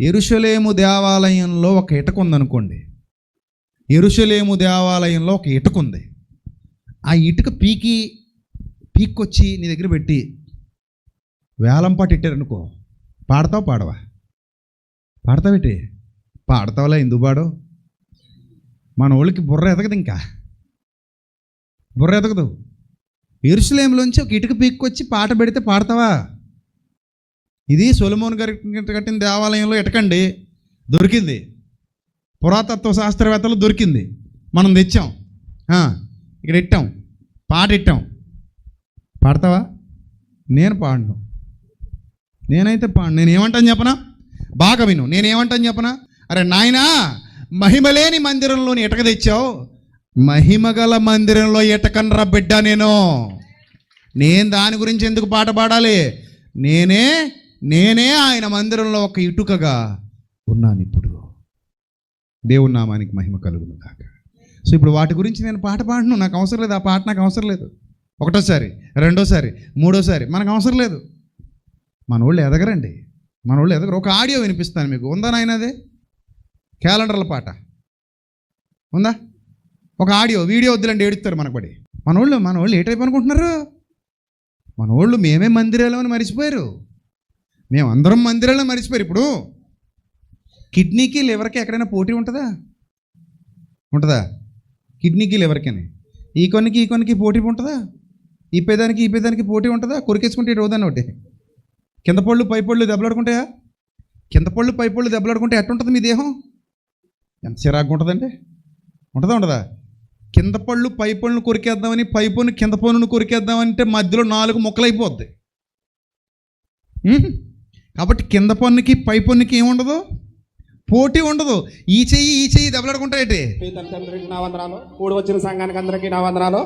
ఎరుషలేము దేవాలయంలో ఒక ఇటక ఉందనుకోండి. ఎరుషలేము దేవాలయంలో ఒక ఇటక ఉంది. ఆ ఇటుక పీకి పీక్కొచ్చి నీ దగ్గర పెట్టి వేలంపాటు ఇట్టారనుకో పాడతావు పాడవా? పాడతావేటి పాడతావులా ఎందుకు పాడవు మన వాళ్ళకి బుర్ర ఎదగదు ఇంకా. బుర్ర ఎదగదు. ఎరుసలేంలోంచి ఒక ఇటుక పీక్కొచ్చి పాట పెడితే పాడతావా? ఇది సొలమోన్ గారి కట్టిన దేవాలయంలో ఇటకండి దొరికింది. పురాతత్వ శాస్త్రవేత్తలు దొరికింది. మనం తెచ్చాం. ఇక్కడ ఇట్టాం పాట ఇట్టాం పాడతావా? నేను పాడను. నేనైతే పాడను. నేను ఏమంటాను చెప్పనా? బాగా విను. నేను ఏమంటాను చెప్పనా? అరే నాయనా మహిమలేని మందిరంలోని ఇటక తెచ్చావు? మహిమగల మందిరంలో ఇటకనరా బిడ్డ నేను? నేను దాని గురించి ఎందుకు పాట పాడాలి? నేనే నేనే ఆయన మందిరంలో ఒక ఇటుకగా ఉన్నాను ఇప్పుడు. దేవుని నామానికి మహిమ కలుగును కాక సో ఇప్పుడు వాటి గురించి నేను పాట పాడను. నాకు అవసరం లేదు. ఆ పాట నాకు అవసరం లేదు. ఒకటోసారి రెండోసారి మూడోసారి మనకు అవసరం లేదు. మన వాళ్ళు ఎదగరండి. మన వాళ్ళు ఎదగరు. ఒక ఆడియో వినిపిస్తాను మీకు. ఉందా నాయనదే క్యాలెండర్ల పాట. ఉందా? ఒక ఆడియో వీడియో వద్దులండి ఏడుస్తారు మనకు పడి. మన వాళ్ళు మన వాళ్ళు ఏ టైప్ అనుకుంటున్నారు? మన వాళ్ళు మేమే మందిరాలు అని మర్చిపోయారు. మేము అందరం మందిరాల్లో మర్చిపోయారు. ఇప్పుడు కిడ్నీకి లివర్కి ఎక్కడైనా పోటీ ఉంటుందా? ఉంటుందా? కిడ్నీకి లివర్కి ఈ కొన్నికి ఈ కొన్నికి పోటీ ఉంటుందా? ఈ పేదానికి ఈ పేదానికి పోటీ ఉంటుందా? కొరికేసుకుంటే రోజాన్ని ఒకటి. కింద పళ్ళు పై పళ్ళు దెబ్బలాడుకుంటాయా? కింద పళ్ళు పై పళ్ళు దెబ్బలాడుకుంటే ఎట్టుంటుంది మీ దేహం? ఎంత చిరాకు ఉంటుందండి. ఉంటుందా ఉండదా కింద పళ్ళు పై పళ్ళను కొరికేద్దామని పై పన్ను కింద పన్నును కొరికేద్దామంటే మధ్యలో నాలుగు మొక్కలైపోద్ది. కాబట్టి కింద పన్నుకి పై పన్నుకి ఏముండదు పోటీ ఉండదు. ఈ చెయ్యి ఈ చెయ్యి తండ్రికి నా వందనాలు. కూడి వచ్చిన సంఘానికి అందరికీ నా వందనాలు.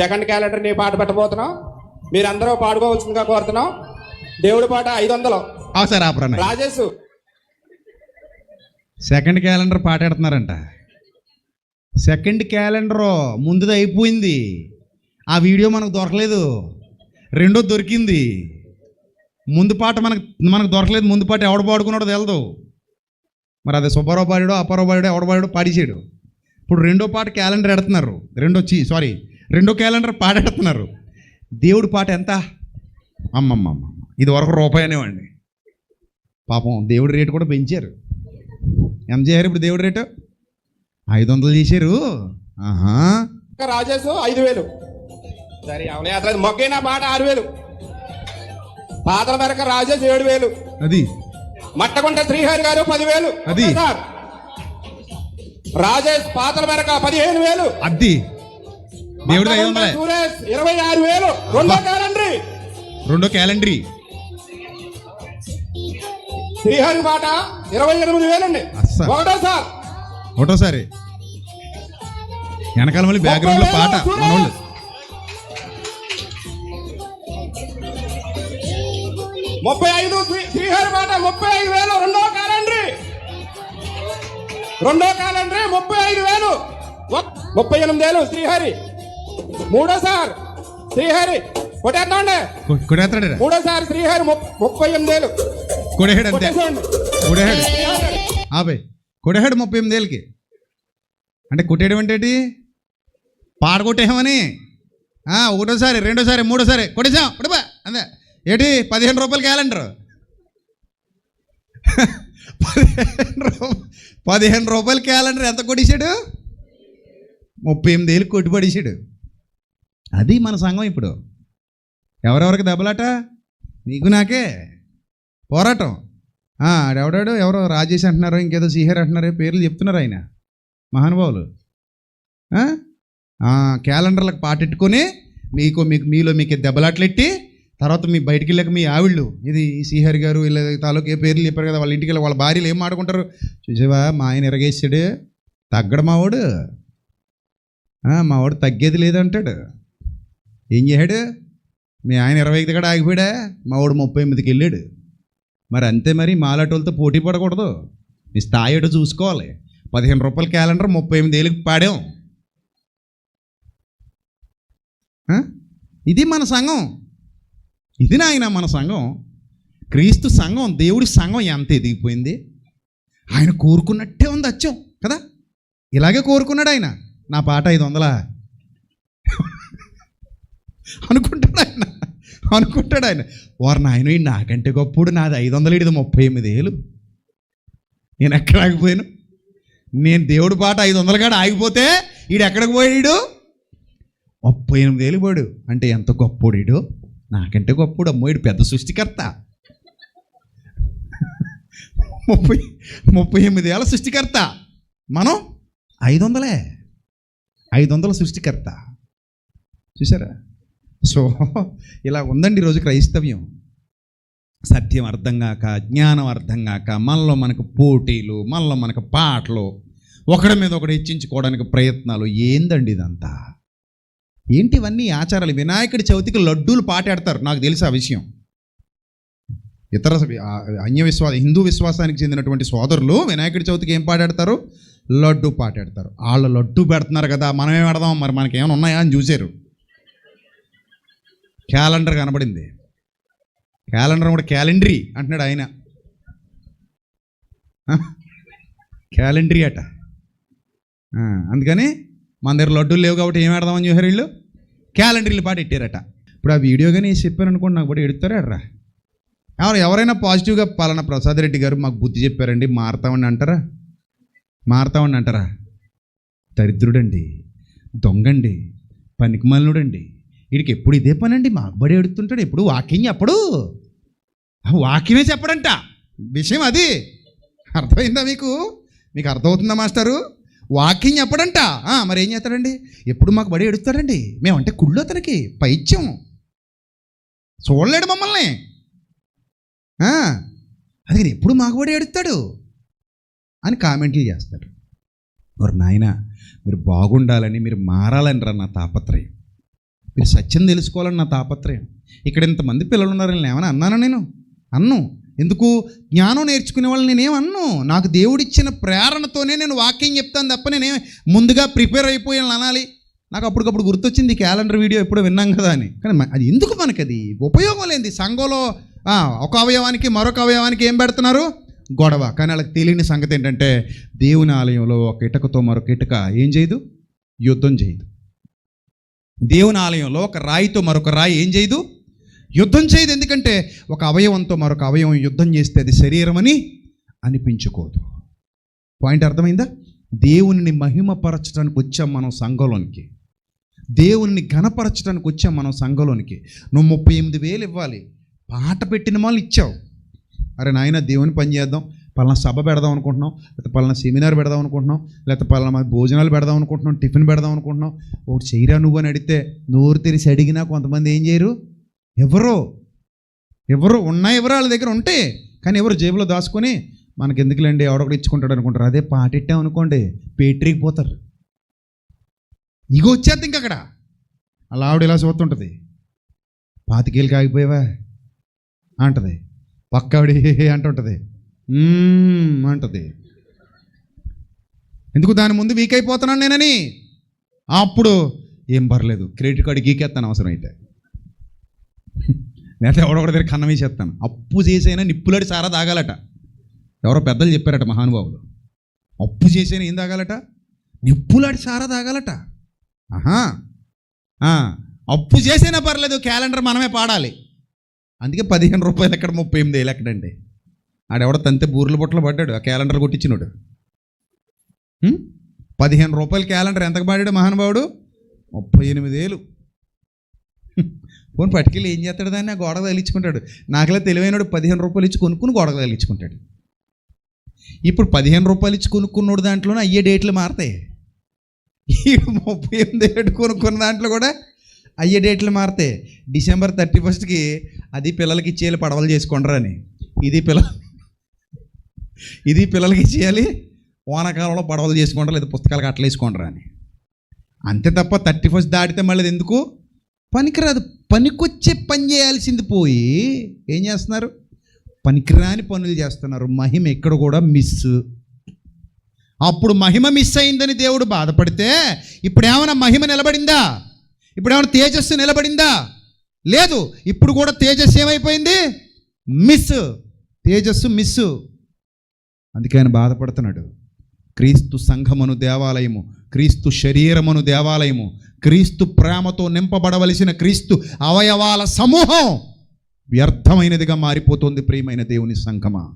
సెకండ్ క్యాలెండర్ నీ పాట పెట్టబోతున్నాం. మీరందరూ పాడుకోవచ్చుగా కోరుతున్నాం. దేవుడి పాట ఐదు వందలు సార్ రాజేష్. సెకండ్ క్యాలెండర్ పాటాడుతున్నారంట సెకండ్ క్యాలెండర్ ముందుది అయిపోయింది. ఆ వీడియో మనకు దొరకలేదు. రెండో దొరికింది. ముందు పాట మనకు మనకు దొరకలేదు. ముందు పాట ఎవడు పాడుకున్నాడో తెలదు. మరి అది సుబ్బారావు పాడాడో అప్పారావు పాడాడో ఎవడు పాడాడో ఇప్పుడు రెండో పాట క్యాలెండర్ ఎడుతున్నారు. రెండో చీ సారీ రెండో క్యాలెండర్ పాడెడుతున్నారు దేవుడి పాట ఎంత? అమ్మమ్మ ఇది వరకు రూపాయి అనేవాడిని పాపం దేవుడి రేటు కూడా పెంచారు. ఎంత చేశారు ఇప్పుడు దేవుడి రేటు? ఐదు వందలు చేశారు. ఆహా. రాజేష్ ఐదు వేలు. సరే అవునే మొగ్గైన పాట ఆరు వేలు. పాతల మేరకు రాజేష్ ఏడు వేలు. అది. మట్టకుంట శ్రీహరి గారు పదివేలు. అది. సార్ రాజేష్ పాతల మేరకు పదిహేను వేలు. అది. దేవుడి సురేష్ ఇరవై ఆరు వేలు. రెండో క్యాలెండర్. రెండో క్యాలెండరీ. శ్రీహరి పాట ఇరవై ఎనిమిది వేలండి. ఒకటో సార్. ఒకటోసారి. వెనకాల మళ్ళీ బ్యాక్గ్రౌండ్లో పాట మనోళ్ళు. ముప్పై ఐదు శ్రీ- శ్రీహరి పాట ముప్పై ఐదు వేలు. రెండో క్యాలెండర్ రెండో క్యాలెండర్ ముప్పై ఐదు వేలు. ముప్పై ఎనిమిది వేలు శ్రీహరి. మూడో సార్ శ్రీహరి. కొట్టేద్దామండి కొడేస్తాడు మూడో సార్ శ్రీహరి ముప్- ముప్పై ఎనిమిది వేలు కొడేహాడు అంతే కొడేహాడు ఆపే. కొడేహాడు ముప్పై ఎనిమిది ఏళ్ళకి అంటే కొట్టేయడం అంటే ఏంటి? పాడ కొట్టేయమని ఆ, ఒకటోసారి రెండోసారి మూడోసారి కొట్టేసాం కొడబా అంతే. ఏంటి? పదిహేను రూపాయల క్యాలెండర్. పదిహేను రూపాయలు పదిహేను రూపాయల క్యాలెండర్ ఎంత కొట్టేశాడు? ముప్పై ఎనిమిది ఏళ్ళు కొట్టి అది మన సంఘం ఇప్పుడు. ఎవరెవరికి దెబ్బలాట? నీకు నాకే. పోరాటం. ఆ, ఆడెవడాడు? ఎవరో రాజేష్ అంటున్నారు ఇంకేదో సిహర్ అంటున్నారు పేర్లు చెప్తున్నారు ఆయన. మహానుభావులు. క్యాలెండర్లకు పాటెట్టుకొని మీకు మీకు మీలో మీకు దెబ్బలాట్లెట్టి తర్వాత మీ బయటికి వెళ్ళాక మీ ఆవిళ్ళు ఇది శ్రీహరి గారు వీళ్ళ తాలూకు ఏ పేర్లు చెప్పారు కదా వాళ్ళ ఇంటికి వెళ్ళి వాళ్ళ భార్యలు ఏం ఆడుకుంటారు చూసావా మా ఆయన ఎరగేసాడు తగ్గడు మావాడు. మావాడు తగ్గేది లేదంటాడు. ఏం చేశాడు? మీ ఆయన ఇరవై ఐదు కూడా ఆగిపోయాడా? మావాడు ముప్పై ఎనిమిదికి వెళ్ళాడు. మరి అంతే మరి మాలాటోళ్ళతో పోటీ పడకూడదు. మీ స్థాయి ఏటో చూసుకోవాలి. పదిహేను రూపాయల క్యాలెండర్ ముప్పై ఎనిమిది ఏళ్ళకి పాడాం. ఇది మన సంఘం. ఇది నాయన మన సంఘం. క్రీస్తు సంఘం దేవుడి సంఘం ఎంత ఎదిగిపోయింది? ఆయన కోరుకున్నట్టే ఉంది అచ్చం కదా? ఇలాగే కోరుకున్నాడు ఆయన. నా పాట ఐదు వందలా? అనుకుంటాడు ఆయన. అనుకుంటాడు ఆయన. వారు నాయన నాకంటే గొప్పడు నాది ఐదు వందలు ఇది ముప్పై ఎనిమిది ఏళ్ళు. నేను ఎక్కడ ఆగిపోయాను? నేను దేవుడి పాట ఐదు వందల కాడ ఆగిపోతే ఈడు ఎక్కడికి పోయాడు? ముప్పై ఎనిమిది ఏళ్ళు పోయాడు. అంటే ఎంత గొప్పోడు నాకంటే గొప్పడు అమ్మో పెద్ద సృష్టికర్త. ముప్పై ముప్పై ఎనిమిది ఏళ్ళ సృష్టికర్త. మనం ఐదు వందలే ఐదు వందల సృష్టికర్త. చూసారా సో ఇలా ఉందండి ఈరోజు క్రైస్తవ్యం. సత్యం అర్థం కాక జ్ఞానం అర్థం కాక మనలో మనకు పోటీలు మనలో మనకు పాటలు ఒకడి మీద ఒకటి హెచ్చించుకోవడానికి ప్రయత్నాలు. ఏందండి ఇదంతా? ఏంటి ఇవన్నీ ఆచారాలు? వినాయకుడి చవితికి లడ్డూలు పాటాడతారు. నాకు తెలుసు ఆ విషయం. ఇతర అన్య విశ్వాస హిందూ విశ్వాసానికి చెందినటువంటి సోదరులు వినాయకుడి చవితికి ఏం పాటాడతారు? లడ్డు పాటాడతారు. వాళ్ళు లడ్డు పెడుతున్నారు కదా మనమే పెడదాం. మరి మనకి ఏమైనా ఉన్నాయా అని చూశారు. క్యాలెండర్ కనబడింది. క్యాలెండర్ కూడా క్యాలెండరీ అంటున్నాడు ఆయన. క్యాలెండరీ అట. అందుకని మన దగ్గర లడ్డూలు లేవు కాబట్టి ఏం ఆడదామని చూసారు వీళ్ళు? క్యాలెండర్లు పాటు ఇట్టారట ఇప్పుడు ఆ వీడియో కానీ చెప్పాను అనుకోండి నాకు కూడా ఎడుతారా ఎర్రా ఎవరు ఎవరైనా పాజిటివ్గా పలానా ప్రసాద్ రెడ్డి గారు మాకు బుద్ధి చెప్పారండి మారుతామని అంటారా? మారుతామని అంటారా? దరిద్రుడండి దొంగండి పనికిమాలినుడండి. వీడికి ఎప్పుడు ఇదే పని అండి మాకు బడి ఎడుతుంటాడు ఎప్పుడు వాక్యం చెప్పడు. ఆ వాక్యమే చెప్పడంట. విషయం అది. అర్థమైందా మీకు? మీకు అర్థమవుతుందా మాస్టరు? వాక్యం చెప్పడంట. ఆ, మరి ఏం చేస్తాడండి? ఎప్పుడు మాకు బడి ఎడుస్తాడండి మేమంటే కుళ్ళు అతనికి పైత్యం. చూడలేడు మమ్మల్ని. అందుకని ఎప్పుడు మాకు బడి ఎడుతాడు అని కామెంట్లు చేస్తాడు. మరి నాయన మీరు బాగుండాలని మీరు మారాలని రా నా తాపత్రయం. మీరు సత్యం తెలుసుకోవాలని నా తాపత్రయం. ఇక్కడ ఇంతమంది పిల్లలు ఉన్నారని నేను ఏమైనా అన్నానా నేను? అన్ను. ఎందుకు? జ్ఞానం నేర్చుకునే వాళ్ళు నేనేమన్ను? నాకు దేవుడిచ్చిన ప్రేరణతోనే నేను వాక్యం చెప్తాను తప్ప నేనే ముందుగా ప్రిపేర్ అయిపోయాను అనాలి. నాకు అప్పటికప్పుడు గుర్తొచ్చింది క్యాలెండర్ వీడియో ఎప్పుడో విన్నాం కదా అని. కానీ అది ఎందుకు మనకి అది ఉపయోగం లేనిది. సంఘంలో ఒక అవయవానికి మరొక అవయవానికి ఏం పెడుతున్నారు? గొడవ. కానీ వాళ్ళకి తెలియని సంగతి ఏంటంటే దేవుని ఆలయంలో ఒక ఇటుకతో మరొక ఇటుక ఏం చేయదు? యుద్ధం చేయదు. దేవుని ఆలయంలో ఒక రాయితో మరొక రాయి ఏం చేయదు? యుద్ధం చేయదు. ఎందుకంటే ఒక అవయవంతో మరొక అవయవం యుద్ధం చేస్తే అది శరీరం అని అనిపించుకోదు. పాయింట్ అర్థమైందా? దేవుని మహిమపరచడానికి వచ్చాం మనం సంఘంలోనికి. దేవుని ఘనపరచడానికి వచ్చాం మనం సంఘంలోనికి. నువ్వు ముప్పై ఎనిమిది వేలు ఇవ్వాలి. పాట పెట్టిన వాళ్ళు ఇచ్చావు. అరే నాయన దేవుని పని చేద్దాం. పలానా సభ పెడదాం అనుకుంటున్నాం. లేకపోతే పలానా సెమినార్ పెడదాం అనుకుంటున్నాం. లేకపోతే పలానా భోజనాలు పెడదాం అనుకుంటున్నాం. టిఫిన్ పెడదాం అనుకుంటున్నాం. ఒకటి చేయరా నువ్వు అని అడిగితే నోరు తెరిచి అడిగినా కొంతమంది ఏం చేయరు? ఎవరో ఎవరో ఉన్నాయి ఎవరో వాళ్ళ దగ్గర ఉంటే కానీ ఎవరు జేబులో దాచుకొని మనకి ఎందుకులేండి ఎవడొకటి ఇచ్చుకుంటాడు అనుకుంటారు. అదే పాటెట్టాం అనుకోండి పేట్రీకి పోతారు. ఇగో వచ్చేది ఇంక అక్కడ. అలా ఆవిడ ఇలా చూస్తుంటుంది. పాతికేళ్ళకి ఆగిపోయావా అంటది. పక్క ఆవిడ అంటుంటుంది. అంటది. ఎందుకు దాని ముందు వీక్ అయిపోతున్నాను నేనని? అప్పుడు ఏం పర్లేదు. క్రెడిట్ కార్డు గీకేస్తాను అవసరం అయితే లేకపోతే ఎవడొకటి దగ్గర కన్నం వేసేస్తాను. అప్పు చేసైనా నిప్పులాడి సారా తాగాలట. ఎవరో పెద్దలు చెప్పారట మహానుభావులు అప్పు చేసైనా ఏం తాగాలట? నిప్పులాడి సారా తాగాలట. ఆహా. అప్పు చేసైనా పర్లేదు క్యాలెండర్ మనమే పాడాలి. అందుకే పదిహేను రూపాయలు ఎక్కడ ముప్పై ఎనిమిది వేలు ఎక్కడండి? ఆడెవడ తంతే బూర్ల బుట్టలు పడ్డాడు ఆ క్యాలెండర్ కొట్టించినాడు. పదిహేను రూపాయల క్యాలెండర్ ఎంతకు పాడాడు మహానుభావుడు? ముప్పై ఎనిమిది వేలు. ఫోన్ పట్టుకెళ్ళి ఏం చేస్తాడు దాన్ని? ఆ గోడకు తగిలించుకుంటాడు. నాకులా తెలివైనడు పదిహేను రూపాయలు ఇచ్చి కొనుక్కుని గోడకు తగిలించుకుంటాడు. ఇప్పుడు పదిహేను రూపాయలు ఇచ్చి కొనుక్కున్నోడు దాంట్లోనే అయ్యే డేట్లు మారతాయి. ఈ ముప్పై ఎనిమిది ఏడు కొనుక్కున్న దాంట్లో కూడా అయ్యే డేట్లు మారతాయి. డిసెంబర్ థర్టీ ఫస్ట్కి అది పిల్లలకి ఇచ్చేయాలి పడవలు చేసుకుంటారని. ఇది పిల్ల ఇది పిల్లలకి ఇచ్చేయాలి వానాకాలంలో పడవలు చేసుకుంటారు లేదా పుస్తకాలకు అట్లా వేసుకుంటారని అని. అంతే తప్ప థర్టీ ఫస్ట్ దాటితే మళ్ళీ ఎందుకు? పనికిరాదు. పనికొచ్చే పని చేయాల్సింది పోయి ఏం చేస్తున్నారు? పనికిరాని పనులు చేస్తున్నారు. మహిమ ఎక్కడ కూడా మిస్ అప్పుడు మహిమ మిస్ అయిందని దేవుడు బాధపడితే ఇప్పుడు ఏమైనా మహిమ నిలబడిందా? ఇప్పుడు ఏమైనా తేజస్సు నిలబడిందా? లేదు. ఇప్పుడు కూడా తేజస్సు ఏమైపోయింది? మిస్ తేజస్సు మిస్ అందుకే ఆయన బాధపడుతున్నాడు. క్రీస్తు సంఘమును దేవాలయము క్రీస్తు శరీరమును దేవాలయము క్రీస్తు ప్రేమతో నింపబడవలసిన క్రీస్తు అవయవాల సమూహం వ్యర్థమైనదిగా మారిపోతుంది ప్రియమైన దేవుని సంఘమా.